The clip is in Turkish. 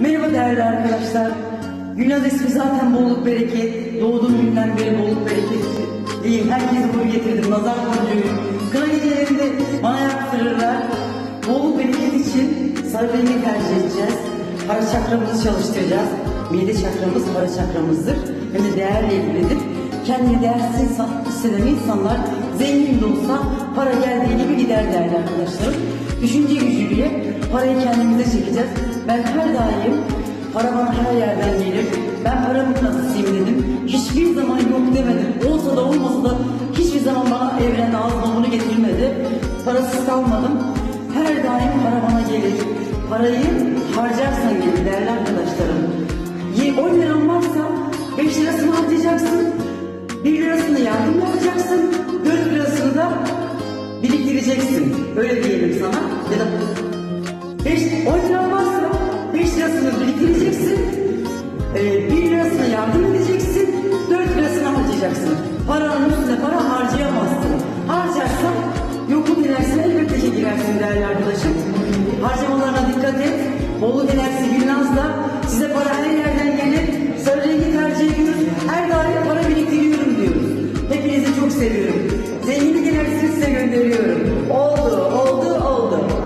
Merhaba değerli arkadaşlar. Gülnaz ismi zaten bolluk bereket. Doğduğum günden beri bolluk bereket diyeyim. Herkese bunu getirdim. Nazar boncuğu. Kına gecelerinde bana yaptırırlar. Bolluk bereket için sarı rengi tercih edeceğiz. Para çakramızı çalıştıracağız. Mide çakramız para çakramızdır. Hem de değerle ilgilidir. Kendini değersiz hisseden insanlar zengin de olsa para geldiği gibi gider değerli arkadaşlarım. Düşünce gücüyle parayı kendimize çekeceğiz. Ben her daim para bana her yerden gelir. Ben para mıknatısıyım dedim. Hiçbir zaman yok demedim. Olsa da olmasa da hiçbir zaman bana evren ağzıma bunu getirmedi. Parasız kalmadım. Her daim para bana gelir. Parayı harcarsan gelir değerli arkadaşlarım. Ye- 10 liran varsa 5 lirasını harcayacaksın. 1 lirasını yardım yapacaksın. 4 lirasını da biriktireceksin. Öyle diyelim sana. Ya da harcayamazsın. Harcarsan yokluk enerjisine elbette ki girersin değerli arkadaşım. Harcamalarına dikkat et. Bolluk enerjisi Gülnaz'la size para her yerden gelir. Söyleyin ki tercih ediyoruz. Her daim para biriktiriyorum diyoruz. Hepinizi çok seviyorum.